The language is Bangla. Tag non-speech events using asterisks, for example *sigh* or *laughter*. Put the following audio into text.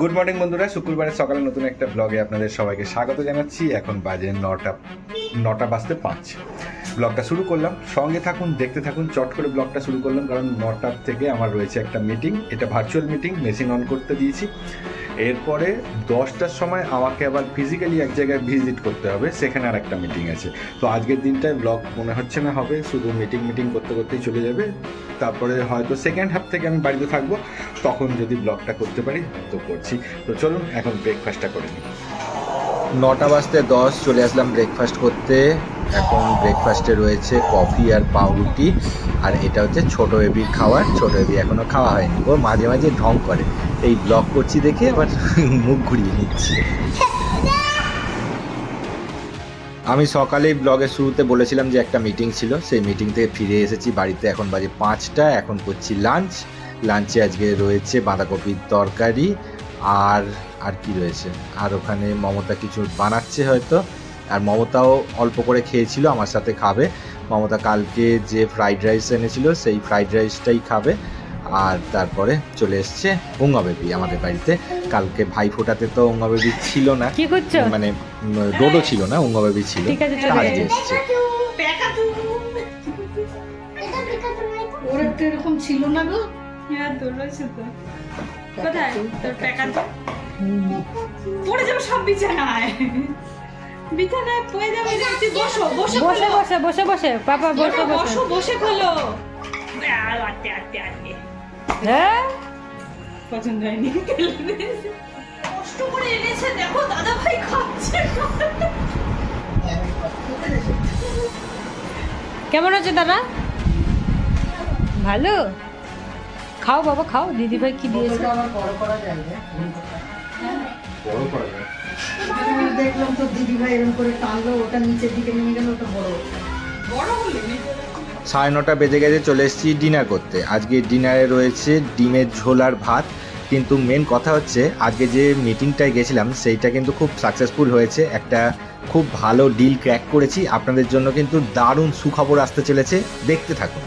গুড মর্নিং বন্ধুরা। শুক্রবারের সকালে নতুন একটা ব্লগে আপনাদের সবাইকে স্বাগত জানাচ্ছি। এখন বাজে নটা নটা বাজতে পাঁচ। ব্লগটা শুরু করলাম। সঙ্গে থাকুন, দেখতে থাকুন, চট করে ব্লগটা শুরু করলাম, কারণ নটার থেকে আমার রয়েছে একটা মিটিং এটা ভার্চুয়াল মিটিং মেশিন অন করতে দিয়েছি। এরপরে দশটার সময় আমাকে আবার ফিজিক্যালি এক জায়গায় ভিজিট করতে হবে। সেখানে আর একটা মিটিং আছে। তো আজকের দিনটায় ব্লগ মনে হচ্ছে না হবে। শুধু মিটিং মিটিং করতে, করতেই চলে যাবে। তারপরে হয়তো সেকেন্ড হাফ থেকে আমি বাড়িতে থাকব। তখন যদি ব্লগটা করতে পারি, তো করছি। তো চলুন, এখন ব্রেকফাস্টটা করে নিই। নটা বাজতে দশ, চলে আসলাম ব্রেকফাস্ট করতে। এখন ব্রেকফাস্টে রয়েছে কফি আর পাউরুটি। আর এটা হচ্ছে ছোট বেবির খাওয়ার। ছোট বেবি এখনও খাওয়া হয়নি। ও মাঝে মাঝে ঢং করে। এই ব্লগ করছি দেখে আবার *laughs* মুখ ঘুরিয়ে নিচ্ছে। আমি সকালে ব্লগের শুরুতে বলেছিলাম যে একটা মিটিং ছিল। সেই মিটিং থেকে ফিরে এসেছি। বাড়িতে এখন বাজে পাঁচটা। এখন করছি লাঞ্চ লাঞ্চে আজকে রয়েছে বাঁধাকপির তরকারি আর আর কি রয়েছে? আর ওখানে মমতা কিছু বানাচ্ছে হয়তো। আর মমতাও অল্প করে খেয়েছিল আমার সাথে খাবে। মমতা কালকে যে ফ্রাইড রাইস এনেছিল সেই ফ্রাইড রাইসটাই খাবে। আর তারপরে চলে এসছে উঙ্গা বেবি আমাদের বাড়িতে। কালকে ভাই ফোটাতে তো উঙ্গা বেবি ছিল না। কি করছ? মানে ডোডো ছিল না উঙ্গা বেবি ছিল। ঠিক আছে, আজকে এসছে। ওর তো এরকম ছিল না গো? কোথায়? তোর প্যাকার পড়ে যাবে সব বিছানায়। বিছানায় পড়ে যাবে তুই বসো বসে বসে বসে বসে বসে পাপা বসে বসো। বসে খোলো। আটে আটে আটে হ্যাঁ? পছন্দ হয়নি। কষ্ট করে এনেছে দেখো দাদা ভাই খাচ্ছে। কেমন আছে দাদা? ভালো? খাও বাবা খাও। দিদি ভাই কি দিয়েছে? বড় করা যায় না? বড় করা যায়। আমি দেখলাম তো দিদি ভাই এরকম করে টানলো ওটা নিচের দিকে নেমে গেল ওটা বড় সাড়ে নটা বেজে গেছে চলে এসেছি ডিনার করতে। আজকে ডিনারে রয়েছে ডিমের ঝোল আর ভাত। কিন্তু মেন কথা হচ্ছে আজকে যে মিটিংটায় গেছিলাম সেইটা কিন্তু খুব সাকসেসফুল হয়েছে। একটা খুব ভালো ডিল ক্র্যাক করেছি। আপনাদের জন্য কিন্তু দারুণ সুখবর আসতে চলেছে। দেখতে থাকুন।